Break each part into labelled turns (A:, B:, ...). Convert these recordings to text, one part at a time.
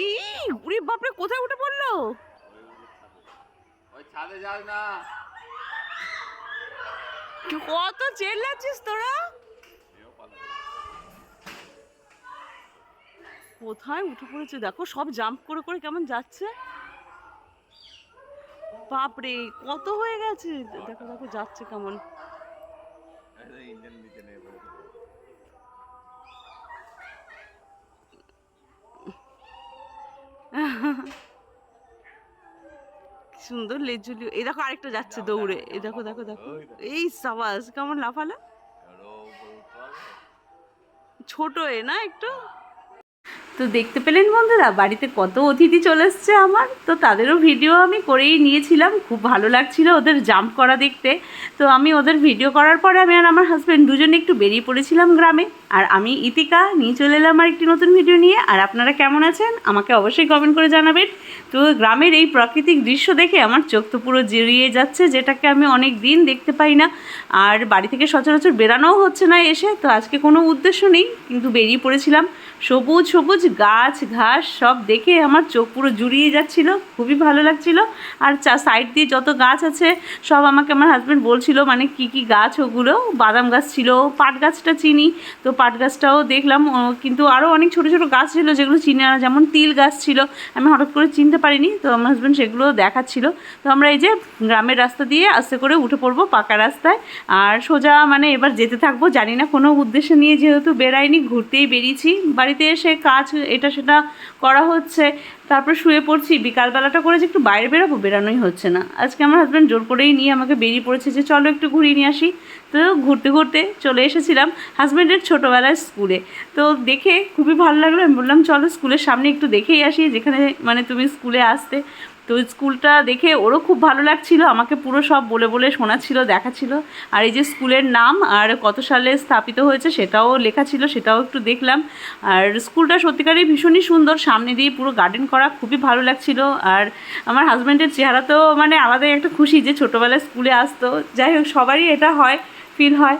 A: এই উরে বাপরে কোথায় উঠে পড়ল?
B: ওই ছাদে যাস না।
A: কত চেল্লাচ্ছিস তোরা? কোথায় উঠে পড়েছে? দেখো সব জাম্প করে করে কেমন যাচ্ছে। বাপরে কত হয়ে গেছে? দেখো দেখো যাচ্ছে কেমন।
B: ইঞ্জিন নিচে নেই বলতে।
A: কি সুন্দর লেজ ঝুলিয়ে এই দেখো আরেকটা যাচ্ছে দৌড়ে। এই দেখো দেখো দেখো। এই সাবাস কেমন লাফালা? ছোট এ না একটু? তো দেখতে পেলেন বন্ধুরা, বাড়িতে কত অতিথি চলে এসছে আমার। তো তাদেরও ভিডিও আমি করেই নিয়েছিলাম, খুব ভালো লাগছিল ওদের জাম্প করা দেখতে। তো আমি ওদের ভিডিও করার পরে আমি আর আমার হাজব্যান্ড দুজনে একটু বেরিয়ে পড়েছিলাম গ্রামে। আর আমি ইতিকা, নিয়ে চলে এলাম আর একটি নতুন ভিডিও নিয়ে। আর আপনারা কেমন আছেন? আমাকে অবশ্যই কমেন্ট করে জানাবেন। তো গ্রামের এই প্রাকৃতিক দৃশ্য দেখে আমার চোখ তো পুরো জেরিয়ে যাচ্ছে, যেটাকে আমি অনেক দিন দেখতে পাই না। আর বাড়ি থেকে সচরাচর বেরানোও হচ্ছে না এসে। তো আজকে কোনো উদ্দেশ্য নেই, কিন্তু বেরিয়ে পড়েছিলাম। সবুজ সবুজ গাছ, ঘাস সব দেখে আমার চোখ পুরো জুড়িয়ে যাচ্ছিল, খুবই ভালো লাগছিল। আর চা সাইড দিয়ে যত গাছ আছে, সব আমাকে আমার হাজব্যান্ড বলছিল মানে কি কি গাছ ওগুলো? বাদাম গাছ ছিল, পাট গাছটা চিনি। তো পাট গাছটাও দেখলাম কিন্তু আরও অনেক ছোটো ছোটো গাছ ছিল যেগুলো চিনি না যেমন তিল গাছ ছিল। আমি হঠাৎ করে চিনতে পারিনি, তো আমার হাজব্যান্ড সেগুলো দেখাচ্ছিল। তো আমরা এই যে গ্রামের রাস্তা দিয়ে আস্তে করে উঠে পড়ব পাকা রাস্তায়। আর সোজা মানে এবার যেতে থাকব, জানি না কোনো উদ্দেশ্য নিয়ে যেহেতু বেরাইনি ঘুরতেই বেরিয়েছি। বাড়িতে এসে কাজ এটা সেটা করা হচ্ছে। তারপর শুয়ে পড়ছি, বিকালবেলাটা করে যে একটু বাইরে বেরোবো, বেরানোই হচ্ছে না। আজকে আমার হাজব্যান্ড জোর করেই নিয়ে আমাকে বেরিয়ে পড়েছে যে চলো একটু ঘুরিয়ে নিয়ে আসি। তো ঘুরতে ঘুরতে চলে এসেছিলাম হাজব্যান্ডের ছোটোবেলায় স্কুলে তো দেখে খুবই ভালো লাগল, আমি বললাম, চলো স্কুলের সামনে একটু দেখেই আসি, যেখানে মানে তুমি স্কুলে আসতে। তো স্কুলটা দেখে ওরও খুব ভালো লাগছিল, আমাকে পুরো সব বলে বলে শোনাচ্ছিল, দেখাচ্ছিল। আর এই যে স্কুলের নাম আর কত সালে স্থাপিত হয়েছে সেটাও লেখা ছিল, সেটাও একটু দেখলাম। আর স্কুলটা সত্যিকারই ভীষণই সুন্দর, সামনে দিয়ে পুরো গার্ডেন করা খুবই ভালো লাগছিল। আর আমার হাজব্যান্ডের চেহারা তো মানে আলাদাই একটা খুশি যে ছোটোবেলায় স্কুলে আসতো। যাই হোক, সবারই এটা হয়। ফিল হয়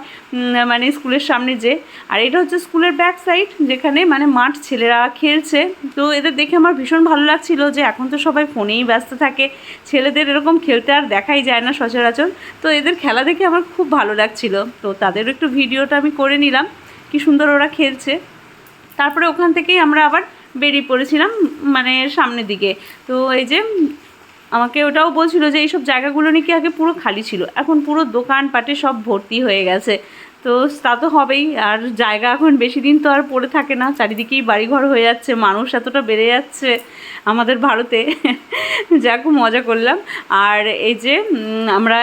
A: মানে স্কুলের সামনে যে। আর এটা হচ্ছে স্কুলের ব্যাক সাইড যেখানে মানে মাঠ ছেলেরা খেলছে। তো এদের দেখে আমার ভীষণ ভালো লাগছিল যে এখন তো সবাই ফোনেই ব্যস্ত থাকে। ছেলেদের এরকম খেলতে আর দেখাই যায় না সচরাচর। তো এদের খেলা দেখে আমার খুব ভালো লাগছিল। তো তাদেরও একটু ভিডিওটা আমি করে নিলাম, কি সুন্দর ওরা খেলছে। তারপরে ওখান থেকেই আমরা আবার বেরিয়ে পড়েছিলাম মানে সামনের দিকে। তো এই যে আমাকে ওটাও বলছিল যে এইসব জায়গাগুলো নাকি আগে পুরো খালি ছিল। এখন পুরো দোকানপাটে সব ভর্তি হয়ে গেছে। তো তা তো হবেই। আর জায়গা এখন বেশি দিন তো আর পড়ে থাকে না। চারিদিকেই বাড়িঘর হয়ে যাচ্ছে, মানুষ এতটা বেড়ে যাচ্ছে আমাদের ভারতে। যা খুব মজা করলাম। আর এই যে আমরা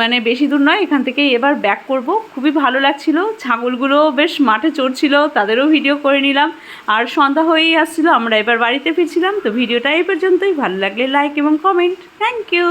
A: মানে বেশি দূর নয়, এখান থেকেই এবার ব্যাক করব। খুবই ভালো লাগছিল। ছাগলগুলো বেশ মাঠে চড়ছিল, তাদেরও ভিডিও করে নিলাম। আর সন্ধ্যা হয়েই আসছিল, আমরা এবার বাড়িতে ফিরছিলাম। তো ভিডিওটা এই পর্যন্তই। ভালো লাগলে লাইক এবং কমেন্ট থ্যাংক ইউ